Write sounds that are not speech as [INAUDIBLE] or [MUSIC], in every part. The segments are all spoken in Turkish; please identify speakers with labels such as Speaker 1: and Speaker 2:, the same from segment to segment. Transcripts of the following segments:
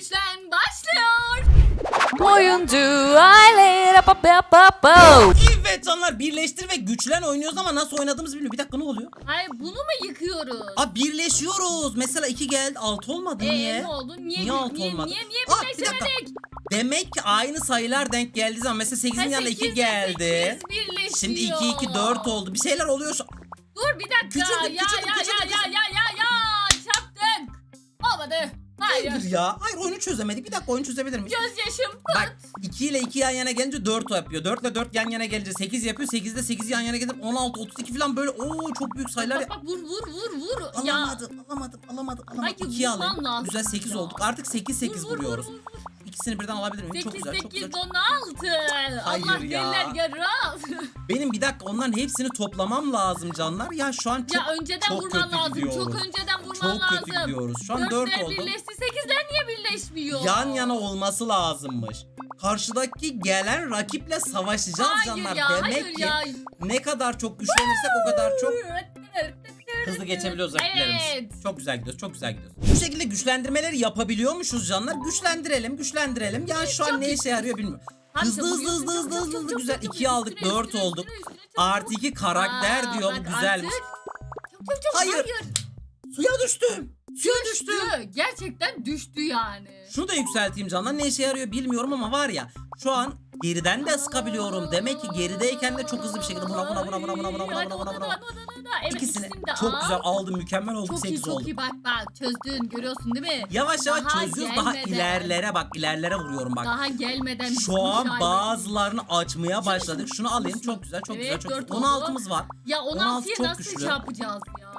Speaker 1: güçlen başlıyor.
Speaker 2: Oyuncu aile pa pa pa pa.
Speaker 3: Evet canlar birleştir ve güçlen oynuyoruz ama nasıl oynadığımızı bilmiyorum. Bir dakika ne oluyor?
Speaker 1: Hayır bunu mu yıkıyoruz?
Speaker 3: Aa birleşiyoruz. Mesela iki geldi altı olmadı
Speaker 1: Ee,
Speaker 3: niye?
Speaker 1: ne oldu? Niye,
Speaker 3: Niye
Speaker 1: niye,
Speaker 3: alt
Speaker 1: niye,
Speaker 3: olmadı?
Speaker 1: niye, niye
Speaker 3: Aa, bir dakika.
Speaker 1: birleşemedik?
Speaker 3: Demek ki aynı sayılar denk geldiği zaman mesela 8'in yanına 2 geldi. Şimdi 2 2 4 oldu. Bir şeyler oluyor şu.
Speaker 1: Dur bir dakika.
Speaker 3: Küçüldük,
Speaker 1: ya,
Speaker 3: küçüldük,
Speaker 1: ya,
Speaker 3: küçüldük,
Speaker 1: ya, ya, ya, ya, ya, Hayır.
Speaker 3: Ya. Hayır oyunu çözemedik. Bir dakika oyunu çözebilir miyiz?
Speaker 1: Gözyaşım.
Speaker 3: Bak 2 ile 2 yan yana gelince 4 yapıyor. 4 ile 4 yan yana gelince 8 yapıyor. 8 ile 8 yan yana gelince 16 32 falan böyle. Oo çok büyük sayılar.
Speaker 1: Bak bak vur vur vur vur. Ya.
Speaker 3: Alamadım, alamadım, alamadım, alamadım.
Speaker 1: Hayır,
Speaker 3: 2'ye
Speaker 1: vurman
Speaker 3: alayım.
Speaker 1: lazım
Speaker 3: Güzel 8
Speaker 1: ya.
Speaker 3: olduk. Artık 8 8
Speaker 1: Vur, vur, vur,
Speaker 3: vuruyoruz.
Speaker 1: vur, vur.
Speaker 3: İkisini birden alabilir miyim?
Speaker 1: 8
Speaker 3: çok güzel, çok
Speaker 1: 8
Speaker 3: güzel.
Speaker 1: 16. Allah
Speaker 3: ya.
Speaker 1: yaraz. [LAUGHS]
Speaker 3: Benim bir dakika onların hepsini toplamam lazım canlar. Ya şu an çok
Speaker 1: ya önceden
Speaker 3: çok
Speaker 1: vurman
Speaker 3: kötü
Speaker 1: lazım.
Speaker 3: gidiyoruz.
Speaker 1: Çok önceden vurman
Speaker 3: çok
Speaker 1: lazım.
Speaker 3: kötü gidiyoruz. Şu an 4
Speaker 1: Dörtler
Speaker 3: oldu.
Speaker 1: birleşti. Sekizler niye birleşmiyor?
Speaker 3: Yan yana olması lazımmış. Karşıdaki gelen rakiple savaşacağız
Speaker 1: Hayır
Speaker 3: canlar.
Speaker 1: ya,
Speaker 3: Demek
Speaker 1: hayır
Speaker 3: ki
Speaker 1: ya.
Speaker 3: ne kadar çok güçlenirsek o kadar çok hızlı geçebiliyoruz rakiplerimiz.
Speaker 1: Evet.
Speaker 3: Çok güzel gidiyoruz, çok güzel gidiyoruz. Bu şekilde güçlendirmeleri yapabiliyormuşuz canlar. Güçlendirelim, güçlendirelim. Ya şu an ne işe yarıyor bilmiyorum. Hızlı hızlı hızlı hızlı hızlı hızlı güzel.
Speaker 1: çabuk,
Speaker 3: 2'ye aldık,
Speaker 1: üstüne,
Speaker 3: 4
Speaker 1: üstüne,
Speaker 3: olduk. Artı 2 karakter
Speaker 1: Aa,
Speaker 3: diyor. Bu güzelmiş. Hayır.
Speaker 1: Hayır.
Speaker 3: Suya düştüm. Suya düştüm.
Speaker 1: Düştü. Gerçekten düştü yani.
Speaker 3: Şunu da yükselteyim canlar. Ne işe yarıyor bilmiyorum ama var ya şu an geriden de sıkabiliyorum. Demek ki gerideyken de çok hızlı bir şekilde buna buna buna buna buna buna buna buna buna buna.
Speaker 1: Evet,
Speaker 3: İkisini
Speaker 1: ikisini de
Speaker 3: çok
Speaker 1: al.
Speaker 3: güzel aldım. Mükemmel oldu.
Speaker 1: Çok iyi
Speaker 3: 8
Speaker 1: çok
Speaker 3: oldu.
Speaker 1: iyi bak bak çözdün görüyorsun değil mi?
Speaker 3: Yavaş yavaş
Speaker 1: Daha
Speaker 3: çözüyoruz. Daha
Speaker 1: gelmeden.
Speaker 3: ilerlere bak. ilerlere vuruyorum bak.
Speaker 1: Daha gelmeden
Speaker 3: Şu
Speaker 1: bitmiş
Speaker 3: an
Speaker 1: hali.
Speaker 3: bazılarını açmaya başladık. Şunu alayım. Çok güzel, çok
Speaker 1: Evet,
Speaker 3: güzel, çok
Speaker 1: dört
Speaker 3: güzel.
Speaker 1: oldu.
Speaker 3: 16'mız var.
Speaker 1: Ya
Speaker 3: 16
Speaker 1: 16'ya
Speaker 3: çok
Speaker 1: nasıl
Speaker 3: güçlü.
Speaker 1: şey yapacağız ya?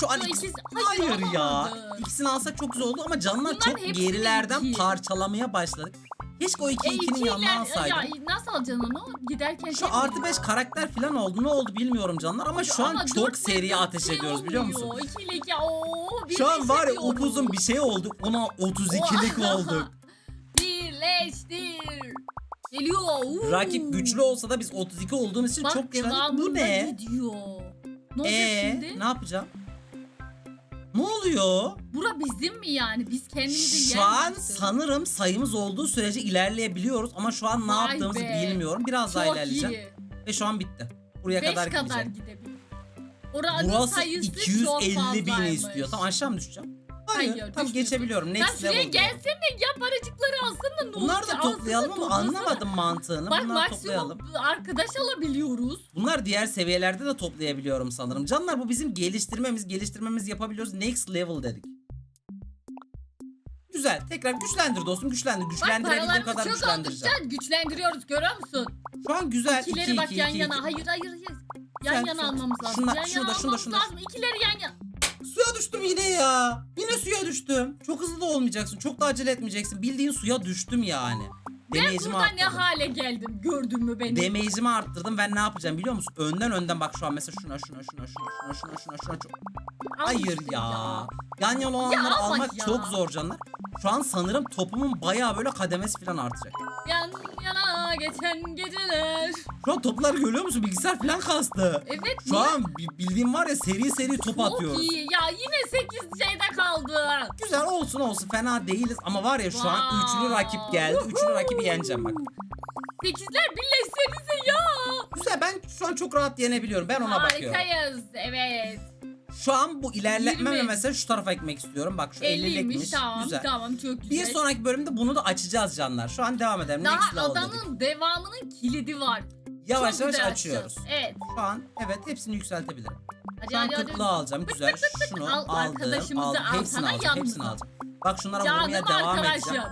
Speaker 3: Şu an
Speaker 1: Şu
Speaker 3: ikisi...
Speaker 1: ikisi-
Speaker 3: Hayır,
Speaker 1: Hayır,
Speaker 3: ya. İkisini alsak çok güzel oldu ama canlar
Speaker 1: Bunların
Speaker 3: çok gerilerden
Speaker 1: iki.
Speaker 3: parçalamaya başladık. Keşke o 2
Speaker 1: E
Speaker 3: 2'nin yanına
Speaker 1: ikiler-
Speaker 3: alsaydım.
Speaker 1: Ya nasıl alacaksın onu? Giderken
Speaker 3: Şu
Speaker 1: şey
Speaker 3: artı
Speaker 1: oluyor?
Speaker 3: 5 karakter falan oldu. Ne oldu bilmiyorum canlar ama şu an çok seri ateş ediyoruz biliyor musun?
Speaker 1: İki ile iki, ooo,
Speaker 3: Şu an var ya upuzun bir şey oldu. Ona 32'lik
Speaker 1: Oha.
Speaker 3: olduk. [LAUGHS]
Speaker 1: Birleştir. Geliyor. uuu.
Speaker 3: Rakip güçlü olsa da biz 32 olduğumuz için
Speaker 1: Bak
Speaker 3: çok güçlendik. Bu
Speaker 1: devamında
Speaker 3: ne?
Speaker 1: gidiyor. Ne olacak
Speaker 3: Ee,
Speaker 1: şimdi?
Speaker 3: ne yapacağım? Ne oluyor?
Speaker 1: Bura bizim mi yani? Biz kendimizi
Speaker 3: Şu
Speaker 1: yer
Speaker 3: an sanırım sayımız olduğu sürece ilerleyebiliyoruz ama şu an ne
Speaker 1: Vay
Speaker 3: yaptığımızı
Speaker 1: be.
Speaker 3: bilmiyorum. Biraz daha
Speaker 1: Çok
Speaker 3: ilerleyeceğim.
Speaker 1: iyi.
Speaker 3: Ve şu an bitti. Buraya
Speaker 1: 5
Speaker 3: kadar
Speaker 1: kadar,
Speaker 3: gideceğim.
Speaker 1: gidebilir. Oranın
Speaker 3: Burası
Speaker 1: sayısı çok
Speaker 3: 250 bin
Speaker 1: fazlaymış.
Speaker 3: istiyor. Tamam aşağı mı düşeceğim? Hayır.
Speaker 1: Hayır,
Speaker 3: tam
Speaker 1: düşmüyorsun.
Speaker 3: geçebiliyorum.
Speaker 1: Lan
Speaker 3: Next
Speaker 1: şuraya
Speaker 3: level.
Speaker 1: gelsene ya paracıkları alsana ne
Speaker 3: Bunlar
Speaker 1: olacak?
Speaker 3: da toplayalım ama
Speaker 1: toplasana.
Speaker 3: anlamadım mantığını.
Speaker 1: Bak
Speaker 3: Bunları toplayalım.
Speaker 1: maksimum arkadaş alabiliyoruz.
Speaker 3: Bunlar diğer seviyelerde de toplayabiliyorum sanırım. Canlar bu bizim geliştirmemiz, geliştirmemiz yapabiliyoruz. Next level dedik. Güzel. Tekrar güçlendir dostum. Güçlendir.
Speaker 1: Bak
Speaker 3: Güçlendirebildiğim
Speaker 1: paralarımız
Speaker 3: kadar
Speaker 1: çok
Speaker 3: güçlendireceğim.
Speaker 1: oldukça güçlendiriyoruz görüyor musun?
Speaker 3: Şu an güzel.
Speaker 1: İkileri
Speaker 3: 2
Speaker 1: bak
Speaker 3: 2
Speaker 1: yan
Speaker 3: 2
Speaker 1: yana. Hayır hayır hayır. Yan
Speaker 3: Sen-
Speaker 1: yana almamız lazım.
Speaker 3: şunda-
Speaker 1: yan
Speaker 3: şurada,
Speaker 1: yana
Speaker 3: şunda,
Speaker 1: almamız
Speaker 3: şunda.
Speaker 1: lazım. İkileri yan yana.
Speaker 3: Suya düştüm yine ya. Yine suya düştüm. Çok hızlı da olmayacaksın. Çok da acele etmeyeceksin. Bildiğin suya düştüm yani.
Speaker 1: Ben
Speaker 3: Damage'imi
Speaker 1: burada ne
Speaker 3: arttırdım.
Speaker 1: hale geldim gördün mü beni?
Speaker 3: Damage'imi arttırdım. Ben ne yapacağım biliyor musun? Önden önden bak şu an mesela şuna şuna şuna şuna şuna şuna şuna şuna çok...
Speaker 1: Al
Speaker 3: Hayır
Speaker 1: işte
Speaker 3: ya. Yan yana olanları
Speaker 1: ama
Speaker 3: almak
Speaker 1: ya.
Speaker 3: çok zor canlar. Şu an sanırım topumun bayağı böyle kademesi falan artacak.
Speaker 1: Yan yana geçen geceler.
Speaker 3: Şu an topları görüyor musun? Bilgisayar falan kastı.
Speaker 1: Evet
Speaker 3: Şu
Speaker 1: niye?
Speaker 3: an bi- bildiğim var ya seri seri top
Speaker 1: Çok
Speaker 3: atıyoruz.
Speaker 1: iyi. Ya yine 8 şeyde kaldı.
Speaker 3: Güzel olsun olsun fena değiliz ama var ya şu an üçlü rakip geldi. Üçlü rakibi yeneceğim bak.
Speaker 1: 8'ler birleşsenize ya.
Speaker 3: Güzel ben şu an çok rahat yenebiliyorum. Ben ona bakıyorum.
Speaker 1: Harikayız. Evet.
Speaker 3: Şu an bu ilerletmemle
Speaker 1: 20.
Speaker 3: mesela şu tarafa ekmek istiyorum. Bak şu 50'likmiş.
Speaker 1: 50'ymiş tamam
Speaker 3: Güzel.
Speaker 1: tamam çok güzel.
Speaker 3: Bir sonraki bölümde bunu da açacağız canlar. Şu an devam edelim. Next
Speaker 1: Daha
Speaker 3: level dedik.
Speaker 1: adanın devamının kilidi var.
Speaker 3: Yavaş
Speaker 1: Çok
Speaker 3: yavaş
Speaker 1: güzel
Speaker 3: açıyoruz.
Speaker 1: açacağız. Evet.
Speaker 3: Şu an evet hepsini yükseltebilirim.
Speaker 1: Hadi
Speaker 3: Şu an
Speaker 1: hadi hadi.
Speaker 3: 40'lı alacağım. Güzel. Şunu [LAUGHS]
Speaker 1: Al,
Speaker 3: aldım.
Speaker 1: arkadaşımızı
Speaker 3: aldım.
Speaker 1: al
Speaker 3: Hepsini
Speaker 1: sana
Speaker 3: alacağım. Hepsini alacağım. Bak şunlara
Speaker 1: Canım
Speaker 3: vurmaya devam
Speaker 1: arkadaşım.
Speaker 3: edeceğim.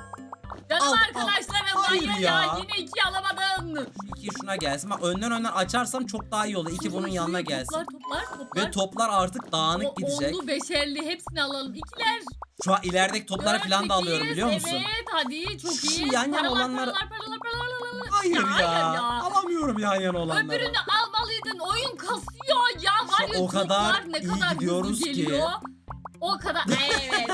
Speaker 1: Canım
Speaker 3: Al, al.
Speaker 1: arkadaşlarım
Speaker 3: Hayır
Speaker 1: hayır ya.
Speaker 3: ya.
Speaker 1: yine iki alamadın.
Speaker 3: Şu iki şuna gelsin. Bak önden önden açarsam çok daha iyi olur. İki bunun yanına gelsin.
Speaker 1: Toplar toplar.
Speaker 3: Ve toplar artık dağınık
Speaker 1: O-
Speaker 3: gidecek.
Speaker 1: Onlu beşerli hepsini alalım. İkiler.
Speaker 3: Şu an ilerideki topları
Speaker 1: dört,
Speaker 3: falan da alıyorum biliyor musun?
Speaker 1: Evet hadi çok
Speaker 3: Şu
Speaker 1: iyi.
Speaker 3: yan yana
Speaker 1: Paralar,
Speaker 3: olanları-
Speaker 1: Paralar paralar paralar.
Speaker 3: Hayır ya.
Speaker 1: hayır ya.
Speaker 3: Alamıyorum yan yana olanları.
Speaker 1: Öbürünü almalıydın. Oyun kasıyor ya. Var ya
Speaker 3: o kadar
Speaker 1: ne
Speaker 3: iyi
Speaker 1: kadar
Speaker 3: gidiyoruz ki.
Speaker 1: O kadar [LAUGHS] evet.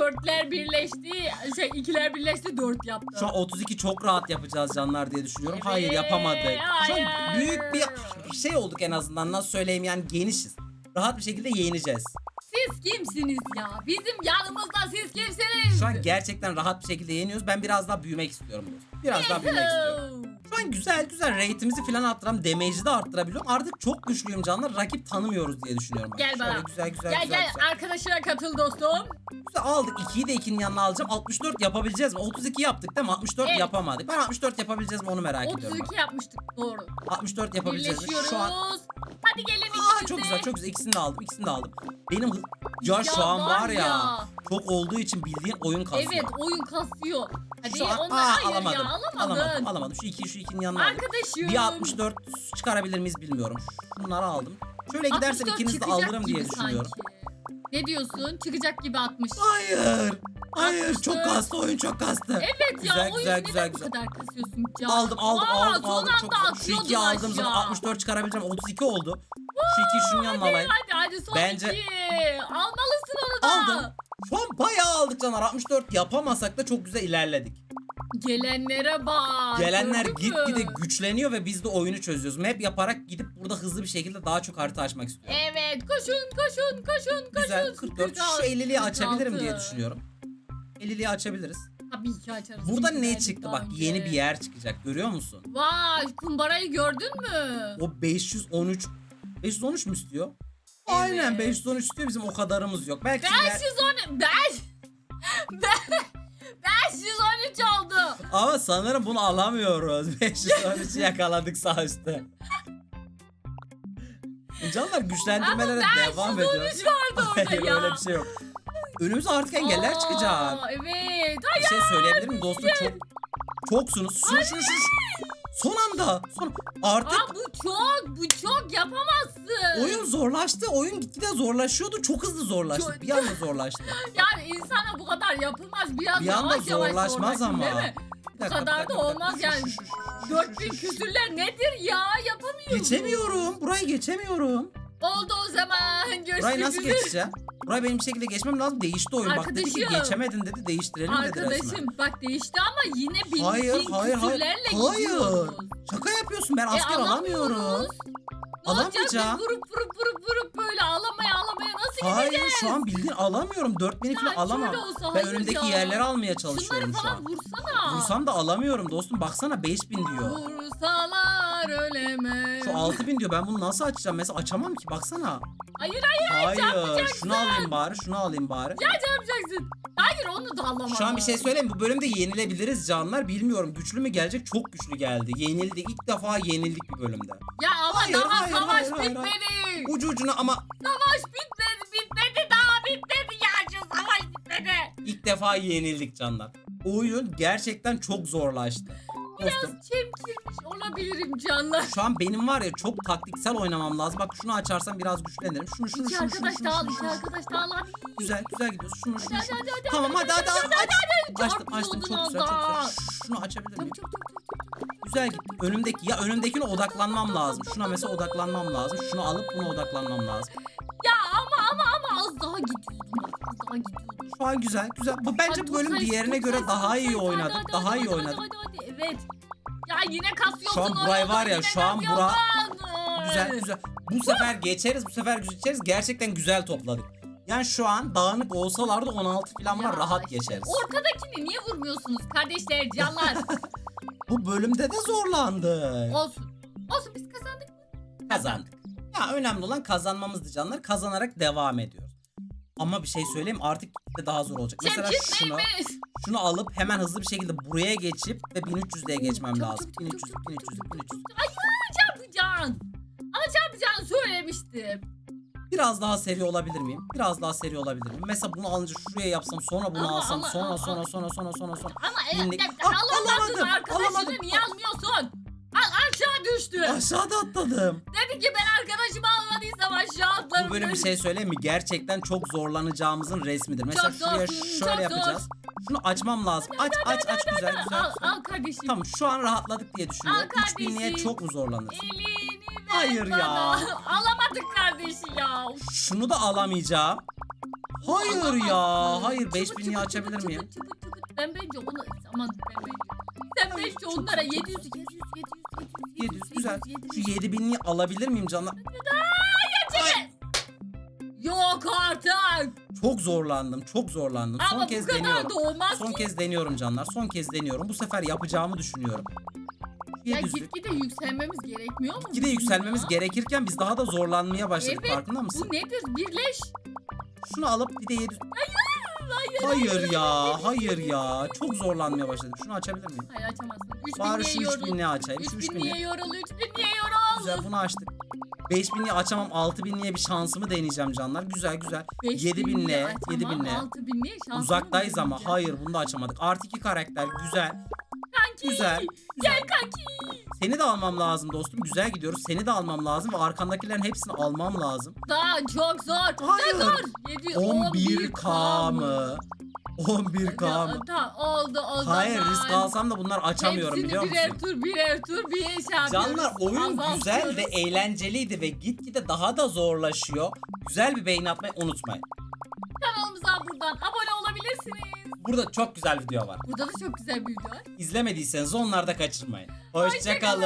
Speaker 1: Dörtler birleşti. Şey ikiler birleşti dört yaptı.
Speaker 3: Şu an 32 çok rahat yapacağız canlar diye düşünüyorum. Hayır
Speaker 1: Evet,
Speaker 3: yapamadık. Şu an
Speaker 1: hayır.
Speaker 3: büyük bir şey olduk en azından. Nasıl söyleyeyim yani genişiz. Rahat bir şekilde yeneceğiz.
Speaker 1: siz kimsiniz ya? Bizim yanımızda siz kimsiniz?
Speaker 3: Şu an gerçekten rahat bir şekilde yeniyoruz. Ben biraz daha büyümek istiyorum dostum. Biraz daha büyümek istiyorum. Şu an güzel güzel rate'imizi falan arttıram. Damage'i de arttırabiliyorum. Artık çok güçlüyüm canlar. Rakip tanımıyoruz diye düşünüyorum. ben.
Speaker 1: Gel
Speaker 3: Şöyle
Speaker 1: bana.
Speaker 3: güzel güzel
Speaker 1: Gel
Speaker 3: güzel
Speaker 1: gel
Speaker 3: güzel.
Speaker 1: arkadaşına katıl dostum.
Speaker 3: Güzel aldık. 2'yi de 2'nin yanına alacağım. 64 yapabileceğiz mi? 32 yaptık değil mi? 64
Speaker 1: Evet.
Speaker 3: yapamadık. Ben 64 yapabileceğiz mi onu merak ediyorum.
Speaker 1: 32 yapmıştık doğru.
Speaker 3: 64 yapabileceğiz mi?
Speaker 1: Birleşiyoruz.
Speaker 3: Şu an
Speaker 1: Hadi gelin.
Speaker 3: Çok güzel çok güzel ikisini de aldım ikisini de aldım. Benim hı- ya, şu
Speaker 1: Ya
Speaker 3: an
Speaker 1: var
Speaker 3: var ya,
Speaker 1: ya.
Speaker 3: çok olduğu için bildiğin oyun kasıyor.
Speaker 1: Evet oyun kasıyor. Hadi
Speaker 3: Şu an
Speaker 1: onlar
Speaker 3: aa,
Speaker 1: hayır
Speaker 3: alamadım.
Speaker 1: ya alamadın.
Speaker 3: alamadım. Alamadım. Şu 2'yi şu 2'nin yanına aldım.
Speaker 1: Arkadaşım.
Speaker 3: Bir 64 çıkarabilir miyiz bilmiyorum. Şunları aldım. Şöyle gidersen
Speaker 1: 64
Speaker 3: ikinizi de
Speaker 1: çıkacak
Speaker 3: alırım diye
Speaker 1: gibi
Speaker 3: düşünüyorum.
Speaker 1: sanki. Ne diyorsun? Çıkacak gibi 60.
Speaker 3: Hayır. Hayır
Speaker 1: 64.
Speaker 3: çok kastı oyun çok kastı.
Speaker 1: Evet
Speaker 3: Güzel,
Speaker 1: ya oyun
Speaker 3: güzel,
Speaker 1: neden
Speaker 3: güzel,
Speaker 1: bu
Speaker 3: güzel.
Speaker 1: kadar kasıyorsun can?
Speaker 3: Aldım aldım
Speaker 1: Aa,
Speaker 3: aldım
Speaker 1: son
Speaker 3: aldım. Çok
Speaker 1: anda
Speaker 3: güzel. Şu 2'yi
Speaker 1: atıyordun
Speaker 3: aldığım zaman
Speaker 1: aşağı.
Speaker 3: 64 çıkarabileceğim. 32 oldu. Şu 2'yi şunun yanına alayım.
Speaker 1: Hadi hadi son
Speaker 3: Bence-
Speaker 1: iki. Almalısın onu da.
Speaker 3: Aldım. Şu an bayağı aldık canlar. 64 yapamasak da çok güzel ilerledik.
Speaker 1: Gelenlere bak.
Speaker 3: Gelenler
Speaker 1: gördün
Speaker 3: gitgide
Speaker 1: mü?
Speaker 3: güçleniyor ve biz de oyunu çözüyoruz. Map yaparak gidip burada hızlı bir şekilde daha çok harita açmak istiyorum.
Speaker 1: Evet koşun koşun koşun koşun.
Speaker 3: Güzel 44. Şu
Speaker 1: 46,
Speaker 3: 50'liği açabilirim diye
Speaker 1: 46.
Speaker 3: düşünüyorum. 50'liği açabiliriz.
Speaker 1: Tabii ki açarız.
Speaker 3: Burada
Speaker 1: Çünkü
Speaker 3: ne çıktı
Speaker 1: daha
Speaker 3: bak
Speaker 1: önce.
Speaker 3: yeni bir yer çıkacak görüyor musun?
Speaker 1: Vay kumbarayı gördün mü?
Speaker 3: O 513 513 mü istiyor? Aynen
Speaker 1: Evet.
Speaker 3: 513 istiyor bizim o kadarımız yok. Belki iler-
Speaker 1: 510 5 513 oldu.
Speaker 3: Ama sanırım bunu alamıyoruz. [LAUGHS] 513'ü yakaladık sağ üstte. Canlar güçlendirmelere
Speaker 1: Ama
Speaker 3: devam ediyor.
Speaker 1: 513 vardı orada
Speaker 3: Hayır
Speaker 1: ya.
Speaker 3: öyle bir şey yok. Önümüze artık engeller
Speaker 1: Aa,
Speaker 3: çıkacak. Bir
Speaker 1: Evet.
Speaker 3: şey söyleyebilir miyim dostum? Çok çoksunuz. Şunu şunu şunu. Son anda. Son artık
Speaker 1: Aa, bu çok bu çok yapamazsın.
Speaker 3: oyun zorlaştı. Oyun gitgide zorlaşıyordu. Çok hızlı zorlaştı.
Speaker 1: Çok-
Speaker 3: Bir anda zorlaştı. [LAUGHS]
Speaker 1: Yani insana bu kadar yapılmaz. Biraz
Speaker 3: Bir anda
Speaker 1: yavaş yavaş
Speaker 3: zorlaşmaz
Speaker 1: zorlaşın,
Speaker 3: ama.
Speaker 1: Değil mi?
Speaker 3: Bir dakika, bir
Speaker 1: kadar
Speaker 3: dakika,
Speaker 1: da
Speaker 3: bir dakika.
Speaker 1: olmaz yani.
Speaker 3: Şu, şu, şu, şu,
Speaker 1: 4000
Speaker 3: şu, şu, şu.
Speaker 1: küsürler nedir ya? Yapamıyorum.
Speaker 3: Geçemiyorum. Burayı geçemiyorum.
Speaker 1: Oldu o zaman. [LAUGHS] Görüşmek
Speaker 3: Burayı nasıl
Speaker 1: üzere.
Speaker 3: geçeceğim? Burayı benim bir şekilde geçmem lazım. Değişti oyun. Bak dedi ki
Speaker 1: Arkadaşım.
Speaker 3: geçemedin dedi. Değiştirelim dedi resmen.
Speaker 1: Arkadaşım bak değişti ama yine bin,
Speaker 3: Hayır,
Speaker 1: bin
Speaker 3: hayır, hayır.
Speaker 1: küsürlerle
Speaker 3: Hayır.
Speaker 1: gidiyoruz.
Speaker 3: Şaka yapıyorsun. Ben
Speaker 1: E,
Speaker 3: asker alamıyorum.
Speaker 1: alamıyoruz. Ne olacak?
Speaker 3: Alamayacağım.
Speaker 1: Biz vurup vurup vurup vurup böyle alamaya alamaya nasıl
Speaker 3: Hayır şu an bildiğin alamıyorum. 4000'i falan alamam. Ben önümdeki yerleri almaya
Speaker 1: Şunları
Speaker 3: çalışıyorum şu
Speaker 1: falan
Speaker 3: an.
Speaker 1: vursana.
Speaker 3: Vursam da alamıyorum dostum. Baksana 5000 diyor.
Speaker 1: Vursalar öleme.
Speaker 3: Şu 6000 diyor. Ben bunu nasıl açacağım? Mesela açamam ki. Baksana.
Speaker 1: Hayır hayır
Speaker 3: Hayır.
Speaker 1: çarpacaksın.
Speaker 3: Şunu alayım bari. Şunu alayım bari.
Speaker 1: ya çarpacaksın. Hayır onu da alamam.
Speaker 3: Şu an bir şey söyleyeyim. Bu bölümde yenilebiliriz canlar. Bilmiyorum. Güçlü mü gelecek? Çok güçlü geldi. Yenildi. İlk defa yenildik bir bölümde.
Speaker 1: Ya ama
Speaker 3: Hayır,
Speaker 1: daha
Speaker 3: hayır,
Speaker 1: savaş
Speaker 3: hayır, hayır,
Speaker 1: bitmedi.
Speaker 3: Ucu ucuna ama
Speaker 1: Savaş bitmedi bitmedi daha bitmedi ya şu savaş bitmedi.
Speaker 3: ilk defa yenildik canlar. Oyun gerçekten çok zorlaştı. Dostum
Speaker 1: Çemkirmiş olabilirim canlar.
Speaker 3: şu an benim var ya çok taktiksel oynamam lazım. Bak şunu açarsam biraz güçlenirim. Şunu şunu
Speaker 1: İki
Speaker 3: şunu şunu
Speaker 1: arkadaş
Speaker 3: şunu
Speaker 1: daha al,
Speaker 3: şunu,
Speaker 1: iki
Speaker 3: şunu.
Speaker 1: arkadaş daha al hadi.
Speaker 3: Güzel güzel gidiyoruz. Şunu şunu
Speaker 1: Hadi,
Speaker 3: şunu.
Speaker 1: hadi, hadi,
Speaker 3: Tamam hadi hadi hadi. aç. Açtım
Speaker 1: Çarpıyordun
Speaker 3: açtım çok güzel çok güzel.
Speaker 1: orada.
Speaker 3: Şunu açabilir miyim?
Speaker 1: Çok çok çok.
Speaker 3: Güzel gitti. Önümdeki ya önümdekine odaklanmam lazım. Şuna mesela odaklanmam lazım. Şunu alıp buna odaklanmam lazım.
Speaker 1: Ya ama ama ama az daha gidiyordum bak az daha gidiyordum.
Speaker 3: Şu an güzel güzel. Bu bence
Speaker 1: Hadi
Speaker 3: bu bölüm diğerine göre daha iyi oynadık.
Speaker 1: Hadi,
Speaker 3: Daha
Speaker 1: hadi,
Speaker 3: iyi
Speaker 1: hadi,
Speaker 3: oynadık.
Speaker 1: Yine kasıyorsun
Speaker 3: Şu an Buray var ya, şu an
Speaker 1: kasıyorsun.
Speaker 3: Güzel güzel. Bu sefer geçeriz. Bu sefer geçeriz. Gerçekten güzel topladık. Yani şu an dağınık olsalardı 16 falan var rahat geçeriz.
Speaker 1: Ortadakini niye vurmuyorsunuz kardeşler canlar? [LAUGHS]
Speaker 3: Bu bölümde de zorlandık.
Speaker 1: Olsun. Olsun biz kazandık.
Speaker 3: Kazandık. Ya önemli olan kazanmamızdı canlar. Kazanarak devam ediyoruz. Ama bir şey söyleyeyim artık daha zor olacak. Mesela şunu şunu alıp hemen hızlı bir şekilde buraya geçip ve 1300'lüğe geçmem lazım.
Speaker 1: çok, çok,
Speaker 3: 1300
Speaker 1: çok,
Speaker 3: 1300 1300.
Speaker 1: Çarpacaksın. Ama çarpacağını söylemiştim.
Speaker 3: Biraz daha seri olabilir miyim? Biraz daha seri olabilir miyim? Mesela bunu alınca şuraya yapsam sonra bunu
Speaker 1: Ama,
Speaker 3: alsam
Speaker 1: ama,
Speaker 3: sonra
Speaker 1: ama,
Speaker 3: sonra
Speaker 1: ama.
Speaker 3: sonra sonra sonra sonra.
Speaker 1: Ama e,
Speaker 3: Bindik.
Speaker 1: e,
Speaker 3: Ah, alamadım,
Speaker 1: arkadaşını
Speaker 3: alamadım.
Speaker 1: niye almıyorsun? Al aşağı düştü.
Speaker 3: Aşağıda atladım.
Speaker 1: Dedi ki ben arkadaşımı almadıysam aşağı.
Speaker 3: Bu bölüm bir şey söyleyeyim mi? Gerçekten çok zorlanacağımızın resmidir. Mesela
Speaker 1: Çok
Speaker 3: şuraya
Speaker 1: zorsun,
Speaker 3: şöyle
Speaker 1: çok
Speaker 3: yapacağız. Şunu açmam lazım. Aç aç aç güzel güzel.
Speaker 1: Al, al kardeşim.
Speaker 3: Tamam şu an rahatladık diye düşünüyorum.
Speaker 1: Al
Speaker 3: 3000'liğe
Speaker 1: kardeşim.
Speaker 3: çok mu zorlanır?
Speaker 1: Elini ver
Speaker 3: Hayır ya.
Speaker 1: bana. [LAUGHS] Alamadık kardeşi ya.
Speaker 3: Şunu da alamayacağım. Hayır ya. Hayır
Speaker 1: Çıkıt,
Speaker 3: 5000'liği
Speaker 1: çıkıt,
Speaker 3: açabilir miyim?
Speaker 1: Ben bence onu aman ben bence. Sen
Speaker 3: Ay,
Speaker 1: bence
Speaker 3: çok
Speaker 1: onlara
Speaker 3: güzel, çok
Speaker 1: 700 700 700 700
Speaker 3: 700 güzel.
Speaker 1: 700,
Speaker 3: Şu 7000'liği alabilir miyim canlar? Çok zorlandım. Çok zorlandım. Son
Speaker 1: Ama bu
Speaker 3: kez
Speaker 1: kadar
Speaker 3: deniyorum.
Speaker 1: da olmaz
Speaker 3: Son
Speaker 1: ki.
Speaker 3: kez deniyorum canlar. Son kez deniyorum. Bu sefer yapacağımı düşünüyorum.
Speaker 1: Ya
Speaker 3: düzlük.
Speaker 1: gitgide yükselmemiz gerekmiyor mu? Bizim
Speaker 3: yükselmemiz
Speaker 1: ya?
Speaker 3: gerekirken biz daha da zorlanmaya başladık.
Speaker 1: Evet,
Speaker 3: Farkında mısın?
Speaker 1: Bu nedir? Birleş.
Speaker 3: Şunu alıp bir de yedi...
Speaker 1: Hayır.
Speaker 3: Hayır ya, hayır ya. Çok zorlanmaya başladık. Şunu açabilir miyim?
Speaker 1: Hayır açamazsın. 3000
Speaker 3: Bari
Speaker 1: niye
Speaker 3: şu
Speaker 1: yorul?
Speaker 3: 3000'liği açayım. Şu
Speaker 1: 3000
Speaker 3: 3000'liği.
Speaker 1: niye yorul? 3000 niye yorul?
Speaker 3: Güzel bunu açtık. 5000'liği açamam. 6000'liğe bir şansımı deneyeceğim canlar. Güzel güzel. 7000'liğe, 7000'liğe.
Speaker 1: 6000 niye? Şansımı
Speaker 3: Uzaktayız
Speaker 1: mı
Speaker 3: ama.
Speaker 1: deneyeceğim?
Speaker 3: Hayır bunu da açamadık. Artı iki karakter. Güzel.
Speaker 1: Kanki.
Speaker 3: Güzel.
Speaker 1: Gel kanki.
Speaker 3: Seni de almam lazım dostum. Güzel gidiyoruz. Seni de almam lazım ve arkandakilerin hepsini almam lazım.
Speaker 1: Daha çok zor.
Speaker 3: Hayır.
Speaker 1: Ne zor? 7,
Speaker 3: 11K mı? 11K mı?
Speaker 1: Tamam oldu o zaman.
Speaker 3: Hayır risk alsam da bunlar açamıyorum
Speaker 1: Hepsini
Speaker 3: biliyor musun?
Speaker 1: birer tur birer tur bir şey yapıyoruz.
Speaker 3: Canlar oyun
Speaker 1: Azaltıyoruz.
Speaker 3: güzel ve eğlenceliydi ve gitgide daha da zorlaşıyor. Güzel bir beğeni atmayı unutmayın.
Speaker 1: Kanalımıza buradan abone olabilirsiniz.
Speaker 3: Burada çok güzel video var.
Speaker 1: Burada da çok güzel bir video var.
Speaker 3: İzlemediyseniz onları da kaçırmayın. Hoşçakalın.
Speaker 1: Hoşçakalın.